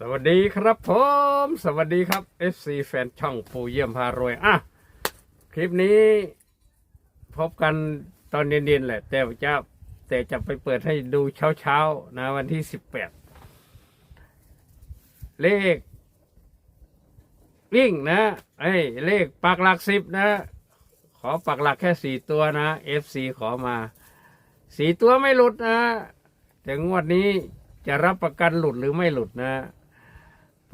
สวัสดีครับผม สวัสดีครับ FC แฟนช่องปูเยี่ยมพารวยอะคลิปนี้ พบกันตอนเย็นๆแหละ แต่จะแต่จะไปเปิดให้ดูเช้าๆนะ วันที่สิบแปดเลข วิ่งนะไอ้เลขปักหลักสิบนะ ขอปักหลักแค่สี่ตัวนะ FC ขอมาสี่ตัวไม่หลุดนะ แต่งวดนี้จะรับประกันหลุดหรือไม่หลุดนะ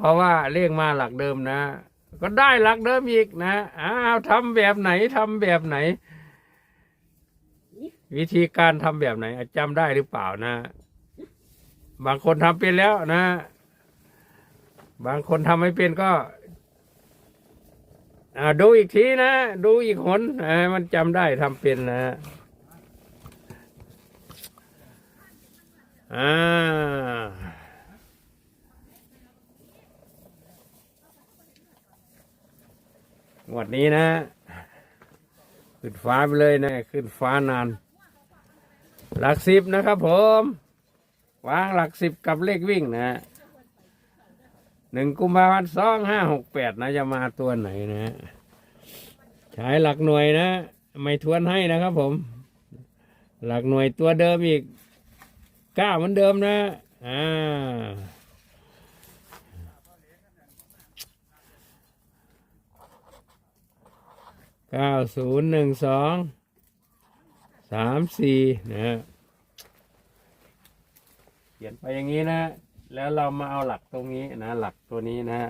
เพราะว่าเลขมาหลักเดิมนะ ก็ได้หลักเดิมอีกนะอ้าวทำแบบไหนทำแบบไหน วิธีการทำแบบไหนจำได้หรือเปล่านะ บางคนทำเป็นแล้วนะ บางคนทำไม่เป็นก็ดูอีกทีนะ ดูอีกหนมันจำได้ทำเป็นนะอ่า งวดนี้นะ ขึ้นฟ้าไปเลยนะ ขึ้นฟ้านาน หลักสิบนะครับผมวางหลักสิบกับเลขวิ่งนะหนึ่งกุมภาพันธ์สองห้าหกแปดนะจะมาตัวไหนนะ ใช้หลักหน่วยนะ ไม่ทวนให้นะครับผม หลักหน่วยตัวเดิมอีกเก้าเหมือนเดิมนะ อ่า เก้าศูนย์หนึ่งสองสามสี่นะฮะเขียนไปอย่างนี้นะ แล้วเรามาเอาหลักตรงนี้นะ หลักตัวนี้นะ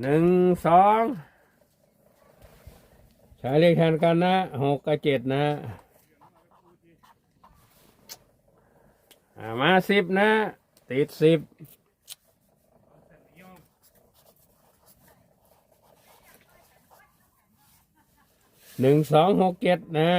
หนึ่งสองใช้เลขแทนกันนะหกกับเจ็ดนะมาสิบนะ ติดสิบ หนึ่งสองหกเจ็ดนะ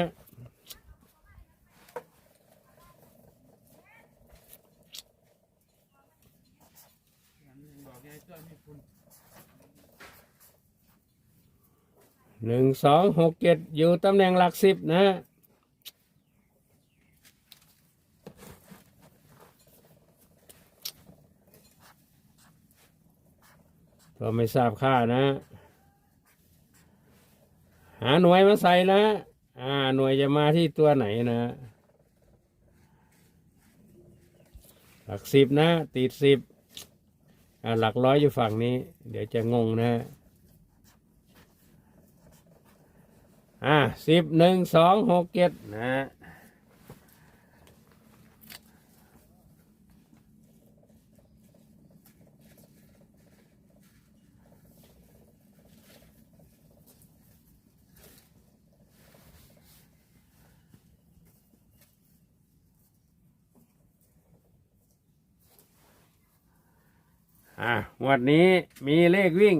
หนึ่งสองหกเจ็ดอยู่ตำแหน่งหลักสิบนะก็ไม่ทราบค่านะาหน่วยมาใส่นะอ่า หน่วยจะมาที่ตัวไหนนะหลักสิบนะ ติดสิบอ่าหลักร้อยอยู่ฝั่งนี้ เดี๋ยวจะงงนะอ่าสิบหนึ่งสองหกเจ็ดนะ อะวันนี้มีเลขวิ่ง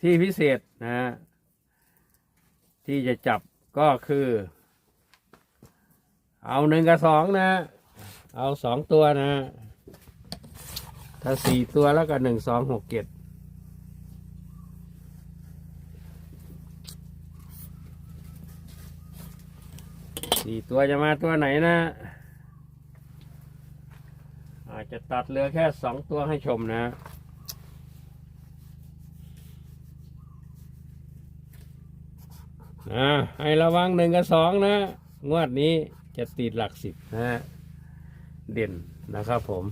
ที่พิเศษนะ ที่จะจับก็คือ เอาหนึ่งกับสองนะ เอาสองตัวนะ ถ้าสี่ตัวแล้วก็หนึ่งสองหกเจ็ดสี่ตัวจะมาตัวไหนนะ อาจจะตัดเหลือแค่สองตัวให้ชมนะนะให้ระวังหนึ่งกับสองนะ งวดนี้จะติดหลักสิบนะ เด่นนะครับผม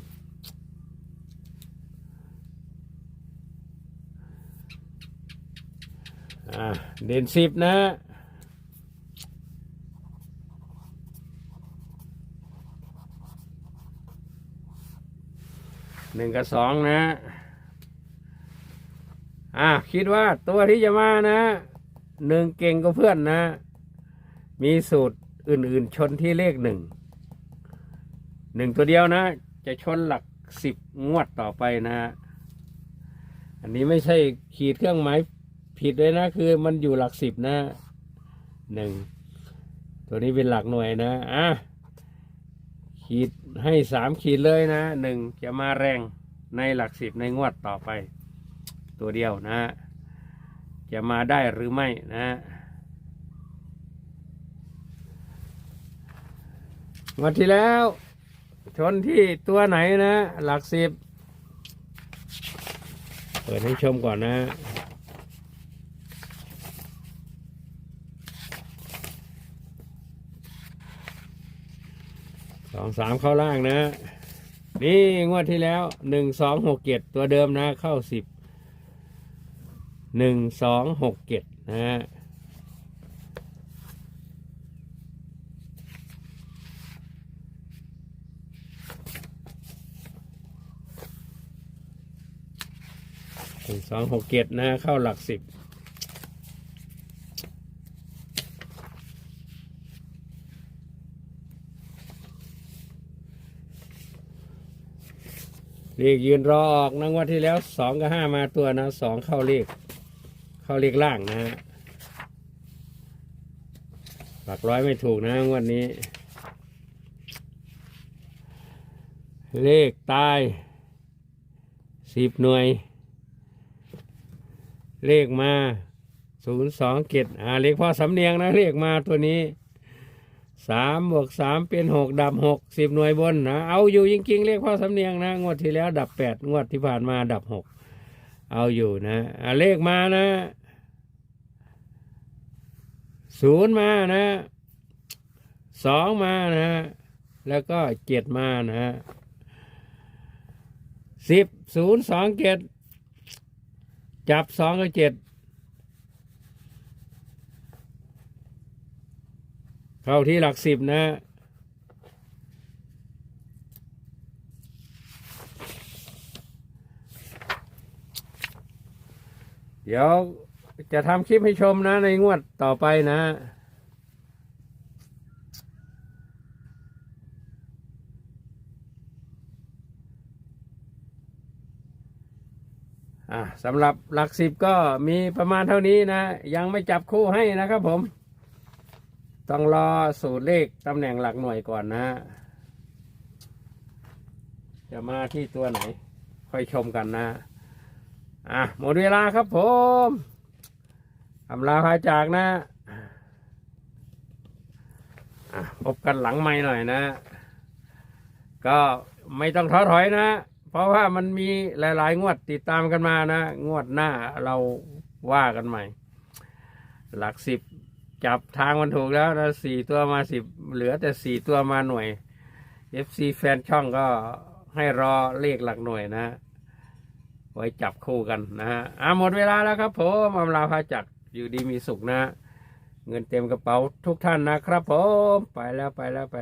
อ่าเด่นสิบนะ หนึ่งกับสองนะ อ่าคิดว่าตัวที่จะมานะหนึ่งเก่งก็เพื่อนนะ มีสูตรอื่นๆชนที่เลขหนึ่งหนึ่งตัวเดียวนะ จะชนหลักสิบงวดต่อไปนะ อันนี้ไม่ใช่ขีดเครื่องหมายผิดเลยนะ คือมันอยู่หลักสิบนะหนึ่งตัวนี้เป็นหลักหน่วยนะ อะ ขีดให้สามขีดเลยนะหนึ่งจะมาแรงในหลักสิบในงวดต่อไป ตัวเดียวนะ จะมาได้หรือไม่นะ วันที่แล้ว ชนที่ตัวไหนนะ หลักสิบ เปิดให้ชมก่อนนะ องสามเข้าล่างนะ นี่งวดที่แล้วหนึ่งสองหกเจ็ดตัวเดิมนะ เข้าสิบหนึ่งสองหกเจ็ดนะฮะหนึ่งสองหกเจ็ดนะ เข้าหลักสิบ เลขยืนรอออกนะงวดที่แล้วสองกับห้ามาตัวนะสองเข้าเลขเข้าเลขล่างนะฮะหลักร้อยไม่ถูกนะงวดนี้ เลขตายสิบหน่วย เลขมาศูนย์สองเกตอ่าเลขพ่อสำเนียงนะ เลขมาตัวนี้ สามบวกสามเป็นหกดับหกสิบหน่วยบนนะเอาอยู่จริงๆเลขพ่อสำเนียงนะ งวดที่แล้วดับแปดงวดที่ผ่านมาดับหกเอาอยู่นะเลขมานะศูนย์มานะสองมานะ แล้วก็เจ็ดมานะสิบศูนย์สองเจ็ดจับสองกับเจ็ด เข้าที่หลักสิบนะเดี๋ยวจะทำคลิปให้ชมนะในงวดต่อไปนะ อะสำหรับหลักสิบก็มีประมาณเท่านี้นะ ยังไม่จับคู่ให้นะครับผม ต้องรอสูตรเลขตำแหน่งหลักหน่วยก่อนนะจะมาที่ตัวไหน ค่อยชมกันนะ อะ หมดเวลาครับผมอำลาพาจากนะอะพบกันหลังไม่หน่อยนะ ก็ไม่ต้องท้อถอยนะ เพราะว่ามันมีหลาย ๆ งวดติดตามกันมานะ งวดหน้าเราว่ากันใหม่ หลักสิบ จับทางมันถูกแล้วนะสี่ตัวมาสิบเหลือแต่สี่ตัวมาหน่วย FC แฟนช่องก็ให้รอเลขหลักหน่วยนะ ไว้จับคู่กันนะฮะอะหมดเวลาแล้วครับผมอำลาพาจักอยู่ดีมีสุขนะ เงินเต็มกระเป๋าทุกท่านนะครับผม ไปแล้วไปแล้วไป